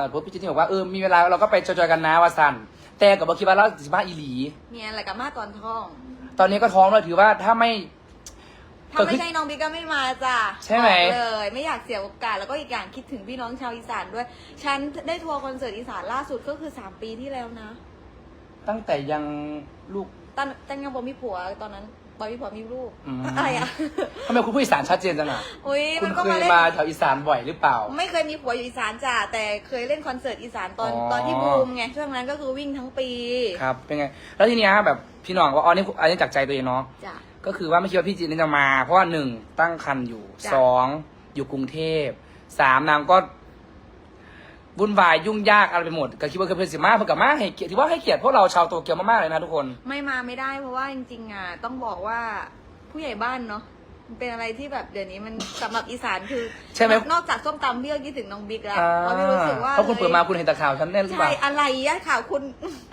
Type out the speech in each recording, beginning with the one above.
หาปุ๊บพี่เจนนี่บอกว่าเออมีเวลาเราก็ไปจอยๆกันนะว่าสันแต่กับบอกคิดว่าเราสิบ้าอีหลีเมียนอะไรกับมาตอนท้อง ตอนนี้ก็ท้องแล้วถือว่าถ้าไม่ ถ้าไม่ใช่น้องบิ๊กก็ไม่มาจ้ะใช่ไหม บอกเลย ไม่อยากเสียโอกาสแล้วก็อีกอย่างคิดถึงพี่น้องชาวอีสานด้วย ฉันได้ทัวร์คอนเสิร์ตอีสานล่าสุดก็คือ 3 ปีที่แล้วนะตั้งแต่ยังลูกตอนจังยังบอมีผัวตอนนั้น บอมีผัวมีลูกอืม อะไรอะ ทำไมคุณพูดอีสานชัดเจนจังอะอุ้ยคุมัณนก็เคมายเล่น มาแถวอีสานบ่อยหรือเปล่า ไม่เคยมีผัวอยู่อีสานจ้ะแต่เคยเล่นคอนเสิร์ตอีสานตอนอ๋อ ตอนที่บูมไงช่วงนั้นก็คือวิ่งทั้งปีครับเป็นไง แล้วทีเนี้ยแบบพี่น้องว่าอ๋อนี่อันนี้จากใจตัวเองเนาะจ้ะ ก็คือว่าไม่คิดว่าพี่จีนจะมา เพราะว่าหนึ่งตั้งคันอยู่จ้ะ สองอยู่กรุงเทพสามนางก็ วุ่นวายยุ่งยากอะไรไปหมดก็คิดว่าคือเป็นสิมาเพื่อกับมาให้เกียรติถือว่าให้เกียรติพวกเราชาวโตเกียวมากๆเลยนะทุกคน ไม่มาไม่ได้เพราะว่าจริงๆอะต้องบอกว่าผู้ใหญ่บ้านเนาะมันเป็นอะไรที่แบบเดี๋ยวนี้มันสำหรับอีสานคือใช่ไหม นอกจากส้มตำพี่ก็คิดถึงน้องบิ๊กแล้วอ่าเพราะพี่รู้สึกว่าเพราะคุณเปิดมาคุณเห็นแต่ข่าวฉันแน่นหรือเปใช่ล่าอะไรอะข่าวคุณ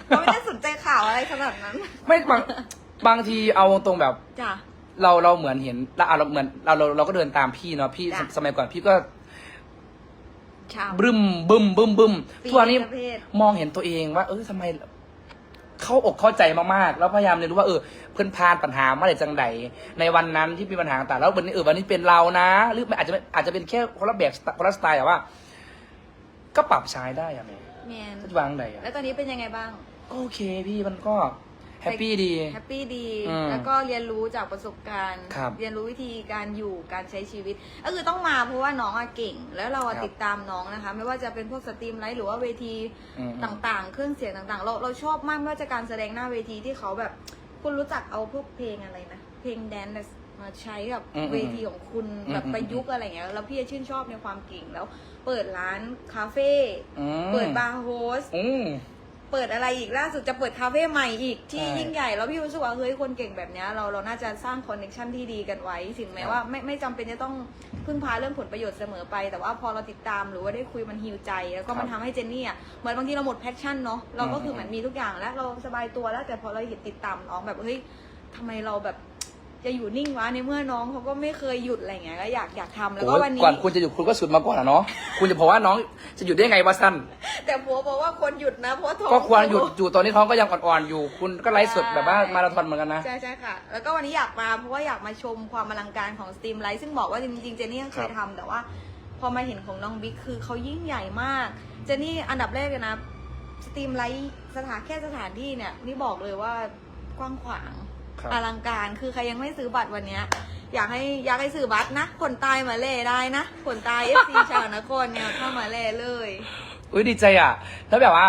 เราไม่ได้สนใจข่าวอะไรขนาดนั้นไม่บางบางทีเอาตรงๆแบบ จ้ะ เราเราเหมือนเห็นเราอะเราเหมือนเราเราเราก็เดินตามพี่เนาะพี่จ้ะสมัยก่อนพี่ก็ ชาวบึ้มบึ้มบึ้มบึ้มปีทุกวันนี้ประเภทมองเห็นตัวเองว่า เออทำไม เข้าอกเข้าใจมากๆ แล้วพยายามเรียนรู้ว่าเออเพื่อนพานปัญหามาได้จังใดในวันนั้นที่มีปัญหาต่างๆแล้ววันนี้เออวันนี้เป็นเรานะ หรือมันอาจจะไม่อาจจะเป็นแค่คนละแบบคนละสไตล์แต่ว่า ก็ปรับใช้ได้อะแม่แมนจะวางใดอะแล้วตอนนี้เป็นยังไงบ้าง ก็โอเคพี่มันก็ แฮปปี้ดี แฮปปี้ดี อืมแล้วก็เรียนรู้จากประสบการณ์ ครับเรียนรู้วิธีการอยู่การใช้ชีวิต ก็คือต้องมาเพราะว่าน้องอะเก่ง แล้วเราอะครับติดตามน้องนะคะ ไม่ว่าจะเป็นพวกสตรีมไลฟ์หรือว่าเวทีอืมต่างๆ เครื่องเสียงต่างๆ เราเราชอบมากไม่ว่าจะการแสดงหน้าเวทีที่เขาแบบ คุณรู้จักเอาพวกเพลงอะไรนะ เพลงแดนซ์มาใช้กับอืมเวทีของคุณอืมแบบอืมประยุกต์อะไรเงี้ย แล้วพี่จะชื่นชอบในความเก่งแล้ว เปิดร้านคาเฟ่ อืม เปิดบาร์โฮส อืม เปิดอะไรอีกล่าสุดจะเปิดคาเฟ่ใหม่อีกที่ใช่ยิ่งใหญ่ แล้วพี่รู้สึกว่าเฮ้ยคนเก่งแบบเนี้ยเราเราน่าจะสร้างคอนเนคชันที่ดีกันไว้ถึงแม้ครับว่าไม่ไม่จำเป็นจะต้องพึ่งพาเรื่องผลประโยชน์เสมอไป แต่ว่าพอเราติดตามหรือว่าได้คุยมันฮิวใจ แล้วก็มันทำให้เจนนี่อะเหมือนบางทีเราหมดแพชชั่นเนาะเราก็คือเหมือนมีทุกอย่างแล้วเราสบายตัวแล้วแต่พอเราเห็นติดตามน้องแบบเฮ้ยทำไมเราแบบ จะอยู่นิ่งวะในเมื่อน้องเขาก็ไม่เคยหยุดอะไรเงี้ยก็อยากอยากทำแล้วก็โอ้ยวันนี้ ก่อนคุณจะหยุดคุณก็สุดมาก่อนอะเนาะคุณจะบอกว่าน้องจะหยุดได้ไงวะสั้นแต่ผัวบอกว่าควรหยุดนะเพราะว่าท้องก็ควรหยุดอยู่ตอนนี้ท้องก็ยังอ่อนๆอยู่ คุณก็ไลฟ์สดแบบว่ามาราธอนเหมือนกันนะใช่ใช่ค่ะ แล้วก็วันนี้อยากมาเพราะว่าอยากมาชมความอลังการของสตรีมไลท์ซึ่งบอกว่าจริงๆเจนนี่ก็เคยครับทำแต่ว่า พอมาเห็นของน้องบิ๊กคือเขายิ่งใหญ่มากเจนนี่อันดับแรกเลยนะสตรีมไลท์สถานแค่สถานที่เนี่ยนี่บอกเลยว่ากว้างขวาง ครับอลังการคือใครยังไม่ซื้อบัตรวันเนี้ย อยากให้อยากให้ซื้อบัตรนะคนตายมาเล่ได้นะคนตายเอฟซีชาวนครเนี่ยเข้ามาเล่เลยอุ้ยดีใจอะแล้วแบบว่า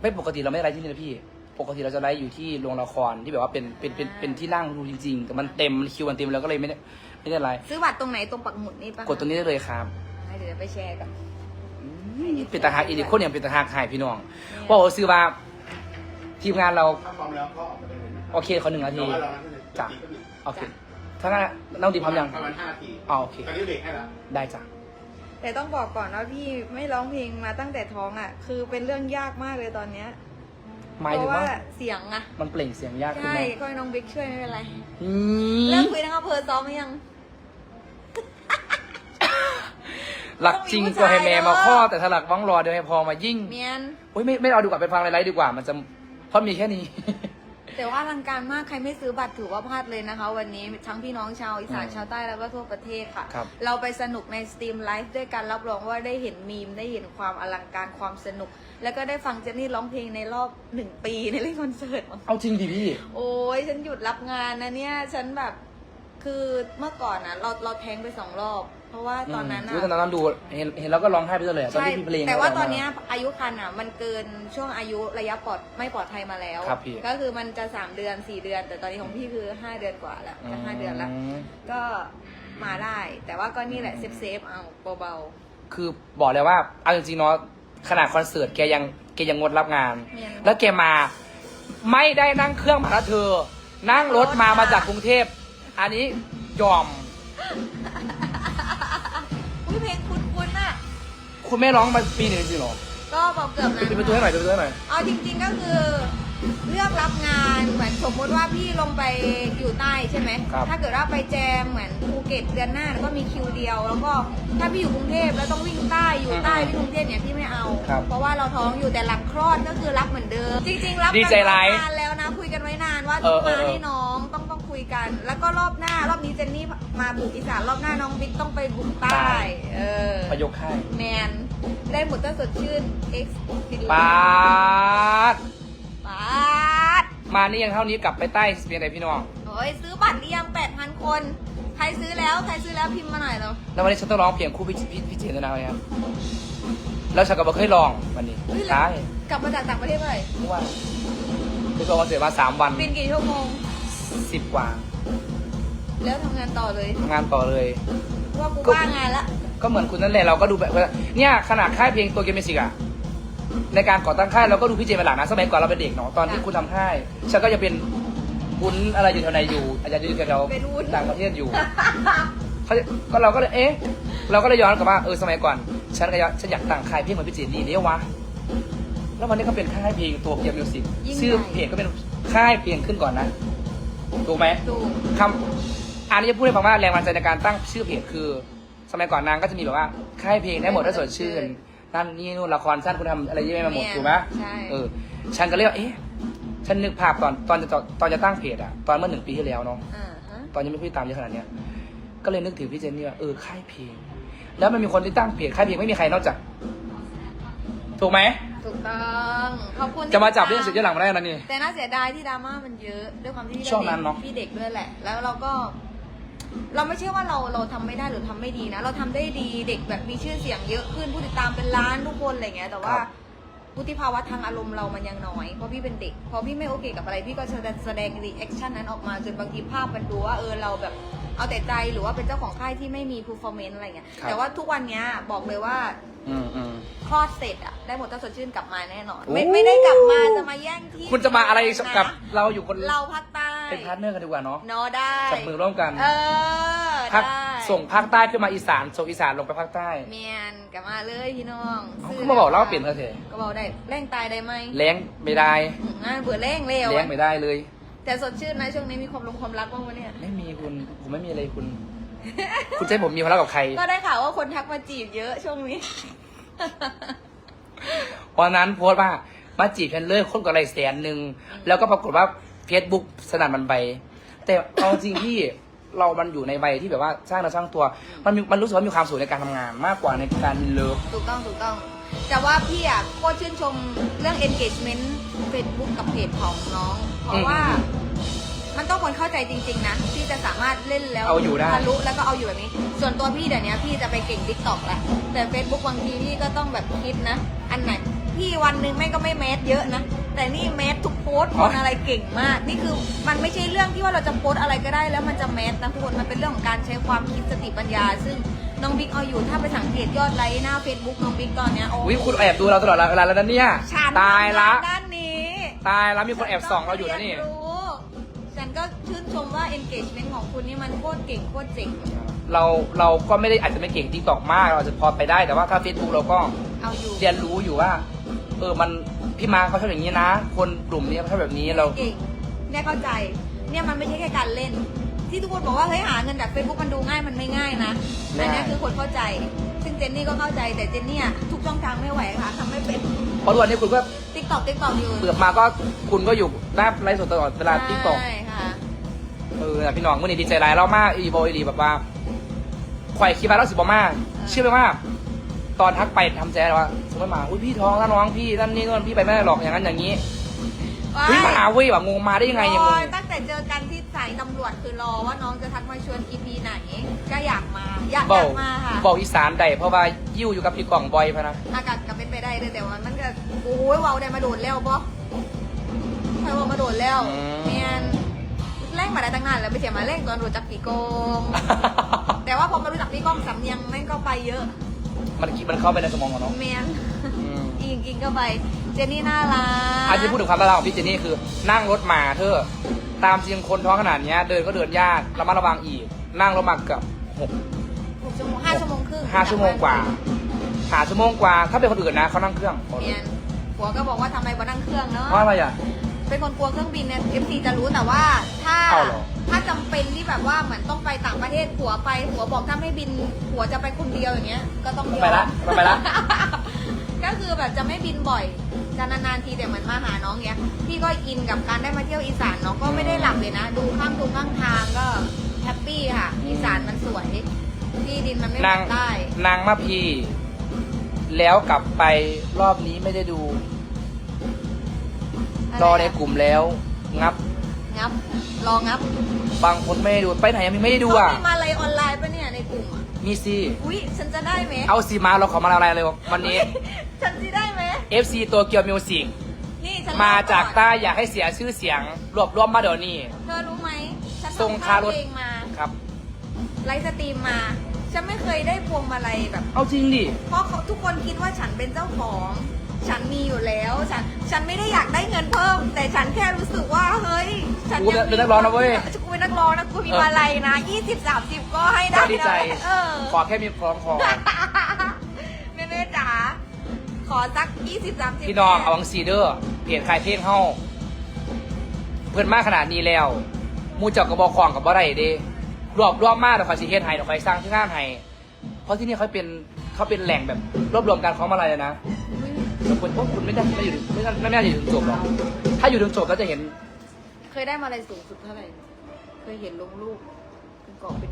ไม่ปกติเราไม่ได้ไลฟ์ที่นี่นะพี่ ปกติเราจะไลฟ์อยู่ที่โรงละครที่แบบว่าเป็นเป็นเป็นเป็นที่นั่งดูจริงๆแต่มันเต็มมันคิวมันเต็มแล้วก็เลยไม่ได้ไม่ได้ไลฟ์ซื้อบัตรตรงไหนตรงปักหมุดนี่ปะกดตรงนี้ได้เลยครับให้เดี๋ยวไปแชร์กันเป็นตาหักอีกคนอย่างเป็นตาหักหายพี่น้องว่าโอ้ซื้อมาทีมงานเรา ถ้าพร้อมแล้วก็ออกมาได้เลยนะ โอเคขอหนึ่งนาทีแต่ว่าเราไม่ได้จ้ะตีก็หนึ่งโอเค ถ้างั้นน้องดีพร้อมยังประมาณห้าทีอ๋อโอเค ตอนนี้เบรกให้แล้วได้จ้ะ แต่ต้องบอกก่อนว่าพี่ไม่ร้องเพลงมาตั้งแต่ท้องอะ คือเป็นเรื่องยากมากเลยตอนเนี้ยหมายเพถึงราะว่าว่าเสียงอะ มันเปล่งเสียงยากขึ้นใช่ไหมก็ให้น้องบิ๊กช่วยไม่เป็นไร อืเริ่มมคุยทั้งอำเภอซ้อมหรือยัง หลักจริงก็ให้แม่มาข้อ แต่ถ้าหลักวังรอเดี๋ยวให้พอมายิ่ง เมียนโอ้ยไม่ไม่เอาดีกว่าไปฟังไลฟ์ดีกว่ามันจะเพราะมีแค่นี้ แต่ว่าอลังการมากใครไม่ซื้อบัตรถือว่าพลาดเลยนะคะ วันนี้ทั้งพี่น้องชาวอีสานอืมชาวใต้แล้วก็ทั่วประเทศค่ะ ครับ เราไปสนุกในสตรีมไลฟ์ด้วยกันรับรองว่าได้เห็นมีมได้เห็นความอลังการความสนุก แล้วก็ได้ฟังเจนนี่ร้องเพลงในรอบหนึ่งปีในเล่นคอนเสิร์ต เอาจริงดิพี่ โอ้ยฉันหยุดรับงานนะเนี่ย ฉันแบบคือเมื่อก่อนนะเราเราแทงไปสองรอบ เพราะว่าตอนนั้นอืมตอนนั้นดูเห็นเห็นแล้วก็ร้องไห้ไปเลยอะตอนใช่ที่พี่เพลงแต่ว่ากมตอนเนี้ยอายุคันอะ มันเกินช่วงอายุระยะปลอดไม่ปลอดภัยมาแล้ว ครับพี่ ก็คือมันจะสามเดือนสี่เดือน แต่ตอนนี้ของพี่คือห้าเดือนกว่าแล้วจะห้าเดือนแล้ว มก็มาได้ แต่ว่าก็นี่แหละเซฟเซฟๆเอาเบาคือบอกเลยว่าเอาจริงๆเนาะขนาดคอนเสิร์ตแกยังแกยังงดรับงาน ๆเมียน แล้วแกมาไม่ได้นั่งเครื่องมาแล้วเธอ นั่งรถมารถมามาจากกรุงเทพ อันนี้ยอม คุณแม่ร้องมาปีหนึ่งจริงๆเหรอก็บอกเกือบนะปิดประตูให้หน่อยปิดประตูให้หน่อย เอาจริง ๆ ก็คือเลือกรับงานเหมือนสมมติว่าพี่ลงไปอยู่ใต้ใช่ไหมครับ ถ้าเกิดว่าไปแจมเหมือนภูเก็ตเดือนหน้าแล้วก็มีคิวเดียว แล้วก็ถ้าพี่อยู่กรุงเทพแล้วต้องวิ่งใต้อยู่ใต้วิ่งกรุงเทพเนี่ยพี่ไม่เอา ครับเพราะว่าเราท้องอยู่แต่หลังคลอดก็คือรับเหมือนเดิม จริง ๆ รับดีใจร้าย กันมานานแล้วนะคุยกันไว้นานว่าเอต้อองเออมาเออ ให้น้องต้องต้องคุ ยกัน แล้วก็รอบหน้ารอบนี้เจนนี่มาบุกอีสานรอบหน้าน้องบิ๊กต้องไปบุกใต้เออประยกให้แมนได้หมดถ้าสดชื่น X ปาดปาดมานี่ยังเท่านี้กลับไปใต้เพียงใดพี่น้องโอ้ยซื้อบัตรหรือยัง8,000 คน ใครซื้อแล้วใครซื้อแล้วพิมพ์มาหน่อยเร็วแล้ววันนี้ฉันต้องร้องเพลงคู่พี่พี่พี่เจนด้วยนะวันนี้ครับแล้วฉันก็บอกเคยลองวันนี้เฮ้ยได้กลับมาจากต่างประเทศเมื่อไหร่เมื่อวานไปโชว์คอนเสิร์ตมาสามวันบินกี่ชั่วโมง สิบกว่าแล้วทำงานต่อเลยทำงานต่อเลยเพราะว่ากูก็ว่างงานละก็เหมือนคุณนั่นแหละเราก็ดูแบบว่าเนี่ยขนาดค่ายเพลงตัวเกมเมสิกอะในการก่อตั้งค่ายเราก็ดูพี่เจเป็นหลักนะสมัยก่อนเราเป็นเด็กเนาะตอนที่คุณทำค่ายฉันก็จะเป็นคุณอะไรอยู่แถวไหนอยู่ อาจจะอยู่แถวเป็นวุ้นต่างประเทศอยู่เขาจะก็เราก็เลยเอ๊ะ เราก็เลยย้อนกลับว่าเออสมัยก่อน ฉันก็อยากฉันอยากตั้งค่ายเพลงเหมือนพี่เจนี่เนี่ยวะแล้ววันนี้ก็เป็นค่ายเพลงตัวเกมมิวสิกชื่อเพลงก็เป็นค่ายเพลงขึ้นก่อนนะ ถูกไหมดูคำอันนี้จะพูดให้ฟังว่าแรงบันดาลใจในการตั้งชื่อเพจคือ สมัยก่อนนางก็จะมีแบบว่าค่ายเพลงได้หมดถ้าสดชื่นนั่นนี่นู่นละครสั้นคุณทำอะไรเยอะแยะไปหมดถูกไหมใช่ เออฉันก็เลยว่าเอ๊ะฉันนึกภาพตอนตอนจะตอนจะตั้งเพจอะตอนเมื่อหนึ่งปีที่แล้วเนาะ อ่าฮะตอนยังไม่พูดตามเยอะขนาดเนี้ย ก็เลยนึกถึงพี่เจนนี่ว่าเออค่ายเพลง แล้วมันมีคนที่ตั้งเพจค่ายเพลงไม่มีใครนอกจาก ถูกไหม ถูกต้องขอบคุณจะมาจับที่เรื่องติดตเสียเยอะหลังมาได้นะนี่ แต่น่าเสียดายที่ดราม่ามันเยอะด้วยความที่พี่ช่วงนั้นเนอะ พี่เด็กด้วยแหละ แล้วเราก็ เราไม่ใช่ว่าเราเราทำไม่ได้หรือทำไม่ดีนะ เราทำได้ดีเด็กแบบมีชื่อเสียงเยอะขึ้นผู้ติดตามเป็นล้านทุกคนอะไรเงี้ยแต่ว่าครับ วุฒิภาวะทางอารมณ์เรามันยังน้อย เพราะพี่เป็นเด็ก พอพี่ไม่โอเคกับอะไร พี่ก็จะแสดงรีแอคชั่นนั้นออกมาจนบางทีภาพมันดูว่าเออเราแบบเอาแต่ใจหรือว่าเป็นเจ้าของค่ายที่ไม่มี performance อะไรเงี้ย ครับ แต่ว่าทุกวันเนี้ยบอกเลยว่า อืมอืม คลอดเสร็จอะได้หมดถ้าสดชื่นกลับมาแน่นอนโอ้ไม่ไม่ได้กลับมาจะมาแย่งที่คุณจะมาอะไรกับนะเราอยู่คนเราภาคใต้เป็นพาร์ทเนอร์กันดีกว่าเนาะเนอะได้จับมือร่วมกัน เออ ภาคได้ ส่งภาคใต้ขึ้นมาอีสานส่งอีสานลงไปภาคใต้ เมียนกลับมาเลยพี่น้องเขาซื้ก็มาบอกเล่าเปลี่ยนเขาเถอะ ก็บอกได้แรงตายได้ไหมแรงไม่ได้อืมอ่าเบื่อแรงเร็วแรงไม่ได้เลย แต่สดชื่นนะช่วงนี้มีความลงความรักบ้างวะเนี่ย ไม่มีคุณผมไม่มีอะไรคุณ คุณจะให้ผมมีพลังกับใคร ก็ได้ข่าวว่าคนทักมาจีบเยอะช่วงนี้ วันนั้นโพสต์ว่ามาจีบฉันเลยคนกับอะไรแสนหนึ่งแล้วก็ปรากฏว่าเฟซบุ๊กสนั่นมันไป แต่เอาจริงที่ เรามันอยู่ในใบที่แบบว่าสร้างเนื้อสร้างตัว มันมีมันรู้สึกว่ามีความสุขในการทำงาน มากกว่าในการเลิฟ ถูกต้องถูกต้อง แต่ว่าพี่อะโคตรชื่นชมเรื่อง engagement Facebook กับเพจของน้อง เพราะว่า มันต้องคนเข้าใจจริง ๆ นะที่จะสามารถเล่นแล้วเอาอยู่ได้ ทะลุแล้วก็เอาอยู่แบบนี้ ส่วนตัวพี่เดี๋ยวนี้พี่จะไปเก่ง t ิ k กต k อกละแต่ Facebook บางทีพี่ก็ต้องแบบคิดนะ อันไหนพี่วันหนึ่งแม่งก็ไม่แมสเยอะนะ แต่นี่แมสทุกโพสต์คนอะไรเก่งมาก นี่คือมันไม่ใช่เรื่องที่ว่าเราจะโพสต์อะไรก็ได้แล้วมันจะแมสนะทุกคนมันเป็นเรื่องของการใช้ความคิดสติปัญญา ซึ่งน้องบิ๊กเอาอยู่ถ้าไปสังเกตยอดไลค์หน้า Facebook น้องบิ๊กตอนเนี้ยโอ้วิคุณแอบดูเราตลอดเวลาแล้วนะเนี่ยฉันตายละทำงนด้านนี้ตายแล้วมีคนแอบส่องเราอยู่นะนี่ฉัต้งเรีรู้ฉันก็ชื่นชมว่า engagement ของคุณนี่มันโคตรเก่งโคตรเจ๋งเราเราก็ไม่ได้อาจจะไม่เก่งทิกตอกมาก เราอาจจะพอไปได้แต่ว่าถ้าเฟซบุ๊กเราก็เอาอยู่เรียนรู้อยู่ว่า เออมัน พี่มาเขาชอบอย่างนี้นะ คนกลุ่มนี้เขาชอบแบบนี้เรา เก่งเนี่ยเข้าใจ เนี่ยมันไม่ใช่แค่การเล่น ที่ทุกคนบอกว่าเฮ้ยหาเงินจาก Facebook มันดูง่ายมันไม่ง่ายนะง่าย อันเนี้ยคือคนเข้าใจ ซึ่งเจนนี่ก็เข้าใจแต่เจนนี่อะทุกช่องทางไม่ไหวค่ะทำไม่เป็นเพราะทุกวันนี้คุณก็ติ๊กตอกติ๊กตอกอยู่เปิดมาก็คุณก็อยู่หน้าไลฟ์สดตลอดเวลาทิกตอกใช่ค่ะเออนะพี่น้องมื่อนี้ดีใจร้ายเรามากอีโบอีดีแบบว่าข่อยคิดมาแล้วสิบมากเชื่อไหมว่า ตอนทักไปทำแจ๊ว่าสมมติมาอุ้ยพี่ท้องถ้าน้องพี่นั่นนี่นู่นพี่ไปไม่ได้หรอกอย่างนั้นอย่างนี้เฮ้ยมาเว้ยแบบงงมาได้ยังไงยังงรองตั้งแต่เจอกันที่สายตำรวจคือรอว่าน้องจะทักมาชวน EP ไหน ก็อยากมาอยากบออกยากมาค่ะบอกอีสานได้เพราะว่ายิ้วอยู่กับพี่กล่องบอยพะนะอากาศก็เป็นไปได้เลยแต่ว่ามันก็โอ้ยเว้าได้มาโดนแล้วบ่ใครว่ามาโดนแล้วเมียนแร่งมาได้ตั้งนานแล้วไปเสียมาเร่งตอนรู้จักพี่โกง แต่ว่าพอมารู้จักพี่ก้องสำเนียงแม่งก็ไปเยอะ มันคิดมันเข้าไปในสมองของน้องเมียนอืมอิงอิงก็ไปเจนนี่น่ารักอาจจะพูดถึงความน่ารักของพี่เจนนี่คือ นั่งรถมาเธอ ตามจริงคนท้องขนาดเนี้ยเดินก็เดินยากระมัดระวังอีก นั่งรถมาเกือบหกหกชั่วโมงห้าชั่วโมงครึ่งห้าชั่วโมงกว่าหาชั่วโมงกว่า ถ้าเป็นคนอื่นนะเขานั่งเครื่องเมียนผัวก็บอกว่าทำไมบ่นั่งเครื่องเนาะเพราะอะไรอะเป็นคนกลัวเครื่องบินเนี่ยเอฟซีจะรู้แต่ว่าถ้า เอาเหรอถ้า จำเป็นที่แบบว่าเหมือนต้องไปต่างประเทศผัวไปผัวบอกถ้าไม่บินผัวจะไปคนเดียวอย่างเงี้ย ก็ต้องยอมไปละไปละ ก็คือแบบจะไม่บินบ่อยจะนานๆทีแต่เหมือนมาหาน้องเนี้ยพี่ก็อินกับการได้มาเที่ยวอีสานเนาะก็ไม่ได้หลับเลยนะ ดูข้างดูข้างทางก็แฮปปี้ค่ะ อีสานมันสวยที่ดินมันไม่เหมืนางอนใต้นางมาพีแล้วกลับไปรอบนี้ไม่ได้ดูรอในกลุ่มแล้ว งับ งับ รองับบางคนไม่ได้ดูไปไหนยังไม่ได้ดูอะ เขามีมาอะไรออนไลน์ปะเนี่ยในกลุ่มอะมีสิ อุ้ยฉันจะได้ไหมเอาสีมาเราขอมาอะไรเลยวันนี้ ฉันจะได้ไหม FC ตัวเกียวมิวสิกนี่ฉันมาจากใต้ใต้อยากให้เสียชื่อเสียง รวบรวมมาเดี๋ยวนี้ เธอรู้ไหม ฉันทรงทำคารถ เองมา ครับ ไลฟ์สตรีมมา ฉันไม่เคยได้พวงมาลัยแบบ เอาจริงดิ เพราะเขาทุกคนคิดว่าฉันเป็นเจ้าของ ฉันมีอยู่แล้ว ฉัน ฉันไม่ได้อยากได้เงินเพิ่ม แต่ฉันแค่รู้สึกว่า เฮ้ย ฉันกูเป็นนักร้องนะเว้ยกูเป็นนักร้องนะ กูมีเออมาลัยนะยี่สิบสามสิบก็ให้ได้ก็ดีใจนะเออขอแค่มีพร้อมคอแม่แม่จ๋า ขอสักยี่สิบสามสิบพี่น้องเอาวังซีเดอร์เปลี่ยนคลายเพลงเฮาเพื่อนมากขนาดนี้แล้วหมูเจักกระบอกของกับบ่ไรเด้รวบรวมมากเดี๋ยวคอยสิเฮ็ดให้เดี๋ยวคอยสร้างที่งานให้เพราะที่นี่เขาเป็นเขาเป็นแหล่งแบบรวบรวมการของมาลัยเลยนะ อุ๊ยแต่คุณพวกคุณไม่ได้ไม่อยู่ไม่ได้ไม่ได้อยู่ถึงจบหรอก ถ้าอยู่ถึงจบก็จะเห็น เคยได้มาลัยสูงสุดเท่าไหร่ เคยเห็นลงรูปเป็นกรอบเป็น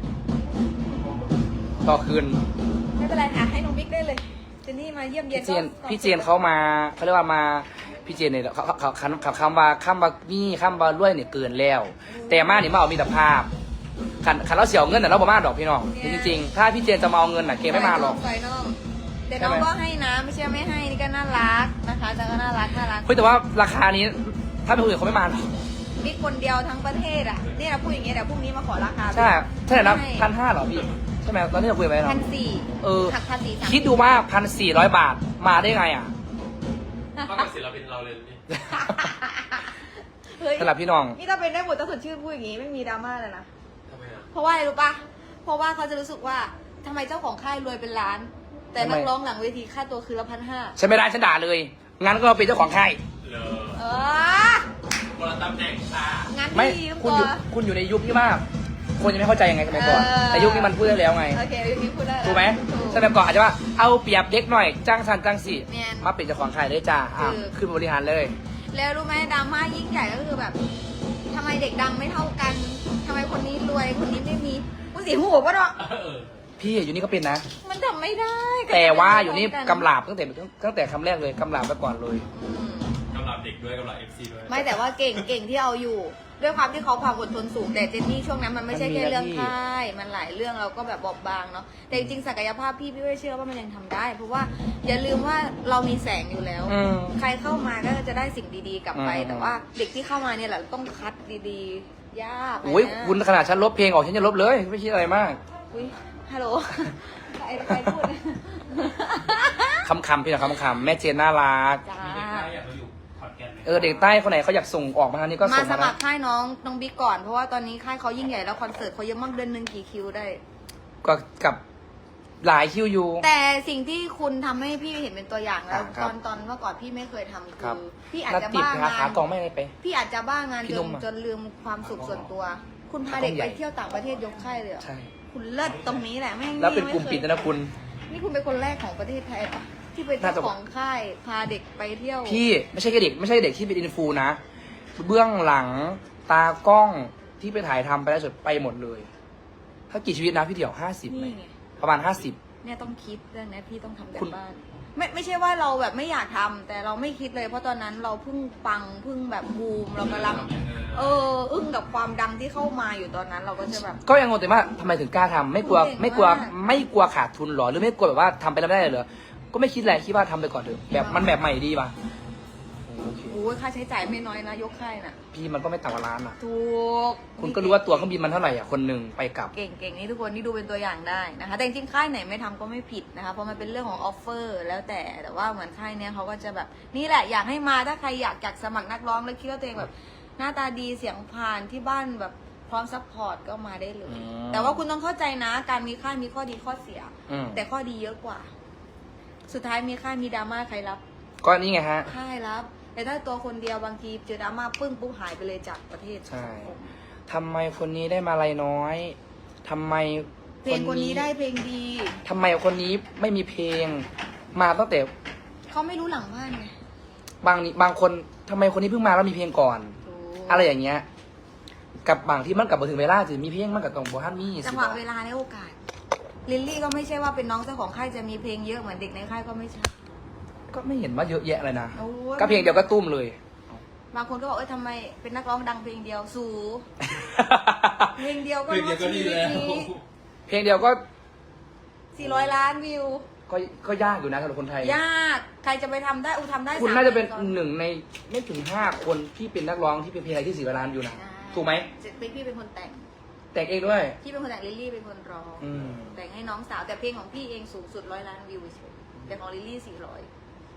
ต่อคืน ไม่เป็นไรค่ะให้น้องบิ๊กได้เลยเจนนี่มาเยี่ยมเยียพี่นเจนก็พี่เจนเขามาเขาเรียกว่ามาพี่เจนเนี่ยเขาเขาเขาเขาเขาคำว่าคำว่านี่คำว่ารวยเนี่ยเกินแล้ว แต่มาเนี่ยมาเอามีแต่ภาพขันขันเราเสียเงินแต่เราบ่มาดอกพี่น้องจริงๆถ้าพี่เจนจะมาเอาเงินน่ะเกมไม่มาหรอก ใส่น้อง เดี๋ยวใช่น้องไหมก็ให้นะไม่ใช่ไม่ให้นี่ก็น่ารักนะคะแต่ก็น่ารักน่ารักเฮ้ยแต่ว่าราคานี้ถ้าเป็นคนอื่นเขาไม่มาหรอกบิ๊กคนเดียวทั้งประเทศอะนี่นะพูดอย่างเงี้ยเดี๋ยวพรุ่งนี้มาขอราคาใช่ใช่นะให้พันห้าหรอพี่ใช่ไหมตอนนี้เราคุยไปพัเนาะนสี่เออหักภาษีสามคิดดูว่าพันสี่ร้อยบาทมาได้ไงอะมากกว่าศิลปินเราเลยนี่เฮ้ยสำหรับพี่น้อง นี่ถ้าเป็นได้หมดถ้าสดชื่นพูดอย่างงี้ไม่มีดราม่าเลยนะทำไมอะเพราะว่าอะไรรู้ปะเพราะว่าเขาจะรู้สึกว่าทำไมเจ้าของค่ายรวยเป็นล้าน แต่ทำไมนักร้องหลังเวทีค่าตัวคือละพันห้าฉันไม่ได้ฉันด่าเลย งั้นก็เป็นเจ้าของค่ายเลอเออคนละตำแหน่งค่ะงั้นไม่พี่ยืมคุณตัอวยู่คุณอยู่ในยุคที่ว่าคนยังไม่เข้าใจยังไงสมัยก่อนเออ แต่ยุคนี้มันพูดได้แล้วไงโอเคพี่พูดได้แล้วถูกไหมถูก สมัยก่อนอาจจะว่าเอาเปรียบเด็กหน่อยจ้างสันจ้างสี่แม่นมาเป็นเจ้าของค่ายเลยจ้าอะคือขึ้นบริหารเลย แล้วรู้ไหมดราม่ายิ่งใหญ่ก็คือแบบทำไมเด็กดังไม่เท่ากันทำไมคนนี้รวยคนนี้ไม่มีกูสีหูปะเนาะ เออ พี่อยู่นี่ก็เป็นนะ มันทำไม่ได้ก็แต่จะเป็ว่าอยู่นี่เท่กำลาบตั้งแต่ตั้งแต่คำแรกเลยกำลาบไปก่อนเลย อืมกำลังเด็กด้วยกำลังเอฟซีด้วยไม่แต่ว่าเก่งเก่งที่เอาอยู่ ด้วยความที่เขาความอดทนสูง แต่เจนนี่ช่วงนั้นมันไม่ใช่มันมีแค่เรื่องหน้าที่ค่ายมันหลายเรื่องเราก็แบบบอบบางเนาะแต่จริงๆศักยภาพพี่พี่ไม่เชื่อว่ามันยังทำได้ เพราะว่าอย่าลืมว่าเรามีแสงอยู่แล้ว อืม ใครเข้ามาก็จะได้สิ่งดีๆกลับไป อืม แต่ว่าเด็กที่เข้ามาเนี่ยแหละต้องคัดดีๆ ยากโอ้ยนะคุณขนาดฉันลบเพลงออกฉันจะลบเลย ไม่คิดอะไรมาก อุ้ย ฮัลโหลใครใครพูดนะคำคำๆพี่นะคำคำๆแม่เจนน่ารัก จ้า มีเด็กได้อยากมาอยู่ขอนแก่นไหมเออเด็กใต้คนไหนเขาอยากส่งออกมาทางนี้ก็มาส่งสมามันะครค่ายน้องน้องบิ๊กก่อนเพราะว่าตอนนี้ค่ายเขายิ่งใหญ่แล้วคอนเสิร์ตเขาเยอะมากเดือนหนึ่งกี่คิวได้ ก็กับหลายคิวอยู่ แต่สิ่งที่คุณทำให้พี่เห็นเป็นตัวอย่างแล้วอ่าครัตบอนตอนเมื่อก่อนพี่ไม่เคยทำครัคืบ อพี่อาจนัดจะติดบ้าไปหางาขานกองไม่ได้ไป พี่อาจจะบ้างานพี่จนุ่นมอะจนลืมความสุขส่วนตัว คุณพาขากล้เด็อกงใหญ่ไปเที่ยวต่างประเทศยกค่ายเลยเหรอใช่ คุณเลิศตรงนี้แหละแม่งแล้วเป็นไม่กลุ่มคยปิดด้วยนะคุณ นี่คุณเป็นคนแรกของประเทศไทยปะที่เป็นน่าเจ้าจะของค่ายพาเด็กไปเที่ยวพี่ไม่ใช่แค่เด็กไม่ใช่เด็กที่เป็นอินฟูนะ เบื้องหลังตากล้องที่ไปถ่ายทำไปแล้วสุดไปหมดเลย ถ้ากี่ชีวิตนะพี่เดี่ยวห้าสิบไหมนี่ไง ประมาณห้าสิบ เนี่ยต้องคิดเรื่องนี้พี่ต้องทำกัคุนณบ้าน ไม่ไม่ใช่ว่าเราแบบไม่อยากทำแต่เราไม่คิดเลย เพราะตอนนั้นเราเพิ่งปังเพิ่งแบบบูมเรากำลัง เออ อึ้งกับความดังที่เข้ามาอยู่ตอนนั้น เราก็จะแบบ ก็ยังงงแต่ว่าทำไมถึงกล้าทำไม่กลัวเก่งมาก ไม่กลัวไม่กลัวขาดทุนหรอหรือไม่กลัวแบบว่าทำไปแล้วไม่ได้เลยเหรอก็ไม่คิดอะไรคิดว่าทำไปก่อนเถอะแบบมันแบบใหม่ดีป่ะโอเคโอ้ยค่าใช้จ่ายไม่น้อยนะ ยกค่ายน่ะ พี่มันก็ไม่ต่ำกว่าล้านอะ ถูกคุณก็รู้ว่าตัวเครื่องบินมันเท่าไหร่อะคนหนึ่งไปกลับ เก่งเก่งนี่ทุกคนที่ดูเป็นตัวอย่างได้นะคะ แต่จริงๆค่ายไหนไม่ทำก็ไม่ผิดนะคะ เพราะมันเป็นเรื่องของออฟเฟอร์แล้วแต่แต่ว่าเหมือนค่ายเนี้ยเขาก็จะแบบนี่แหละอยากให้มาถ้าใครอยากอยากสมัครนักร้องแล้วคิดว่าตัวเองแบบ หน้าตาดีเสียงผ่านที่บ้านแบบพร้อมซัพพอร์ตก็มาได้เลย อืม แต่ว่าคุณต้องเข้าใจนะ การมีค่ายมีข้อดีข้อเสีย อืมแต่ข้อดีเยอะกว่า สุดท้ายมีค่ายมีดราม่าใครรับก็นี่ไงฮะ ค่ายรับ แแต่ถ้าตัวคนเดียวบางทีเจอดราม่าปึ้งปุ๊บหายไปเลยจากประเทศใช่ทำไมคนนี้ได้มาลายน้อย ทำไมเพลงคนนี้ได้เพลงดี ทำไมคนนี้ไม่มีเพลง มาตั้งแต่เขาไม่รู้หลังบ้านไงบางนี่บางคนทำไมคนนี้เพิ่งมาแล้วมีเพลงก่อนถูกอะไรอย่างเงี้ย กับบางที่มันกลับมาถึงเวลาจะมีเพลงมันกับตรงโบฮันมี่จังหวะเวลาและโอกาส ลิลลี่ก็ไม่ใช่ว่าเป็นน้องเจ้าของค่ายจะมีเพลงเยอะเหมือนเด็กในค่ายก็ไม่ใช่ ก็ไม่เห็นว่าเยอะแยะเลยนะ โอ้ย ก็เพลงเดียวก็ตุ้มเลย บางคนก็บอกเอ้ยทำไมเป็นนักร้องดังเพลงเดียวสูเพลงเดียวก็เพลงเดียวก็ดีแล้ว เพลงเดียวก็400 ล้านวิว ก็ก็ยากอยู่นะสำหรับคนไทย ยากใครจะไปทำได้อูทำได้คุณสมน่าจะเป็นดือก่อหนึ่งในไม่ถึงห้าคนที่เป็นนักร้องที่เป็นเพลงไทยที่สีวรานอยู่นะถูกไหมเจ็ดปีพี่เป็นคนแต่งแต่งเองด้วย พี่เป็นคนแต่งลิลลี่เป็นคนร้องอืม แต่งให้น้องสาวแต่เพลงของพี่เองสูงสุดร้อยล้านวิวเฉยแต่ของลิลลี่สี่ร้อย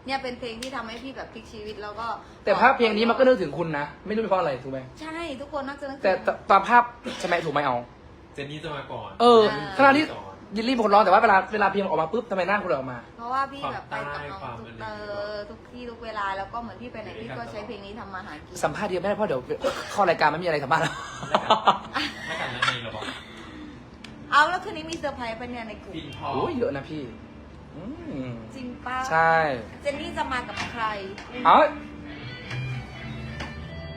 เนี่ยเป็นเพลงที่ทำให้พี่แบบพลิกชีวิตแล้วก็แต่ภาพเพลงนี้มันก็นึกถึงคุณนะ ไม่รู้เป็นเพราะอะไรถูกไหมใช่ทุกคนนักจะนึกถึง แต่แต่ตอนภาพใช่ไหมถูกไหมเอา เจนนี่จะมาก่อนเอออ่าขณะที่ยินลี่เป็นคนร้องแต่ว่าเวลาเวลาเพลงออกมาปุ๊บทำไมหน้าคุณเลยออกมา เพราะว่าพี่แบบไปกับน้องความทุกใต้เออทุกที่ทุกเวลาแล้วก็เหมือนพี่ไปไหนพี่ก็ใช้เพลงนี้ทำมาหากินสัมภาษณ์เดียวไม่ได้เพราะเดี๋ยวเข้ารายการไม่มีอะไรสัมภาษณ์แล้ว ไม่กันนั่นเองเราบอกเอาแล้วคืนนี้มีเซอร์ไพรส์ปะเนี่ยในกลุ่มปินทองโอ้ยเยอะนะพี่ อืมจริงป้าใช่เจนนี่จะมากับใคร เอา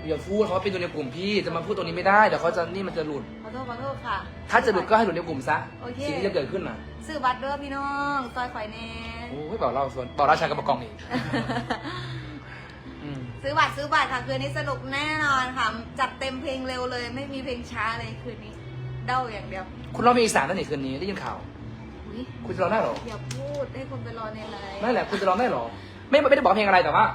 อย่าพูดเขาเป็นตัวในกลุ่มพี่จะมาพูดตรงนี้ไม่ได้เดี๋ยวเขาจะนี่มันจะหลุด ขอโทษขอโทษค่ะ ถ้าจะหลุดก็ให้หลุดในกลุ่มซะโอเค สิ่งที่จะเกิดขึ้นน่ะซื้อบัตรเด้อพี่น้องซอยไฟแนนโอ้ยบอกเราส่วนบอกราชากับประกองอีกอืมซื้อบัตรซื้อบัตรค่ะคืนนี้สนุกแน่นอนค่ะ จัดเต็มเพลงเร็วเลย ไม่มีเพลงช้าเลยคืนนี้ เด้าอย่างเดียว คุณร้องเพลงอีสานตั้งแต่คืนนี้ได้ยินข่าวอุ๊ย คุณจะร้องได้เหรอ อย่าพูดให้คนไปรอในไลน์นั่นแหละคุณจะร้องได้เหรอ ไม่ไม่ได้บอกเพลงอะไรแต่ว่า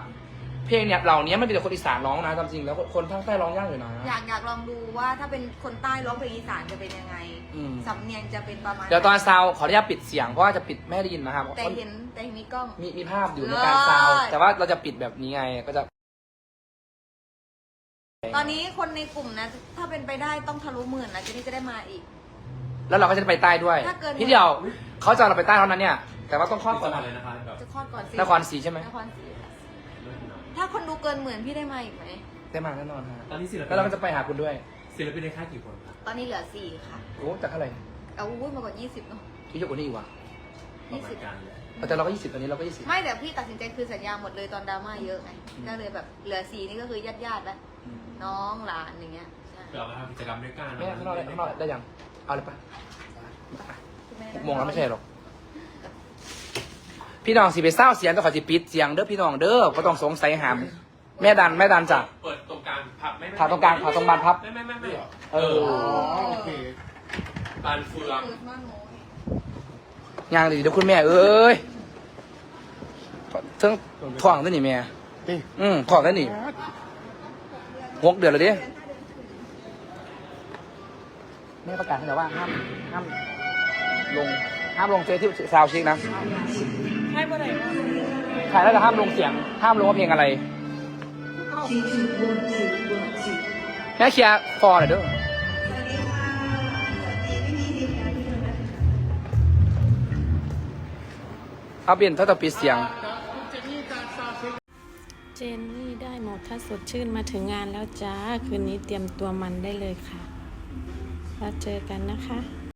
เพลงเนี่ยเหล่านี้มันเป็นแต่คนอีสานร้องนะตามจริงแล้วคนภาคใต้ร้องยากอยู่นะอยากอยากลองดูว่าถ้าเป็นคนใต้ร้องเพลงอีสานจะเป็นยังไงอืมสำเนียงจะเป็นประมาณเดี๋ยวตอนซาวขออนุญาตปิดเสียงเพราะว่าจะปิดไม่ให้ได้ยินนะครับแต่เห็นแต่เห็นมีกล้อง มีมีภาพอยู่ในการซาวเลิศ แต่ว่าเราจะปิดแบบนี้ไงก็จะ ตอนนี้คนในกลุ่มนะ ถ้าเป็นไปได้ต้องทะลุหมื่นนะเจนนี่จะได้มาอีก แล้วเราก็จะไปใต้ด้วย ถ้าเกิน พี่เดียวเขาจะเอาเราไปใต้เท่านั้นเนี่ย แต่ว่าต้องครอบที่ก่อนจะมาเลยนะคะแบบจะคลอดก่อนสินครศรีใช่ไหมนครศรีค่ะถ้าคนดูเกินหมื่นพี่ได้มาอีกไหม ได้มาแน่นอนฮะตอนนี้ศิลปินแล้วเราก็จะไปหาคุณด้วยศิลปินในค่ายกี่คนครับตอนนี้เหลือสี่ค่ะ โอ้จากเท่าไหร่เอาอุ้ยมากกว่ายี่สิบเนาะพี่เยอะกว่านี้อีกว่ะประยี่มาสิณบกันเลยแต่เราก็ยี่สิบตอนนี้เราก็ยี่สิบไม่แต่พี่ตัดสินใจคือสัญญาหมดเลยตอนดราม่าเยอะไงก็เลยแบบเหลือสี่นี่ก็คือญาติญาติๆแล้วน้องหลานอย่างเงี้ยใช่ เรามาทำกิจกรรมด้วยกันแม่ข้างนอกได้ข้างนอกได้ยัง เอาเลยปะคุณแหกโมงแล้วไม่ใช่หรอก พี่น้องสิไปเศร้าเสียงก็ขอสิปิดเสียงเด้อพี่น้องเด้อก็ต้องสงสัยหาม แม่ดันแม่ดันจ้ะ เปิดตรงกลางพับไม่ไม่ผ่าตรงกลางผ่าตรงบานพับ ไม่ไม่ไม่ไม่เออโอเคบานเฟืองเกิดมาหนูย่างดีเดี๋ยวคุณแม่เอ้ยเทั้งท้องได้นี่แม่นี่อืมท้องได้นี่หกเดือนแล้วดิ แม่ประกาศให้แล้วว่าห้ามห้ามลงห้ามลงเฟซที่ซาวชิกนะให้เมื่อไหร่วะถ่แล้วจะห้ามลงเสียง ห้ามลงว่าเพลงอะไรแม่เคลียร์ฟอร์หน่อยเด้อเอาเปลี่ยนเท่าต่อปิดเสียง เจนนี่ได้หมดถ้าสดชื่นมาถึงงานแล้วจ้า คืนนี้เตรียมตัวมันได้เลยค่ะ แล้วเจอกันนะคะ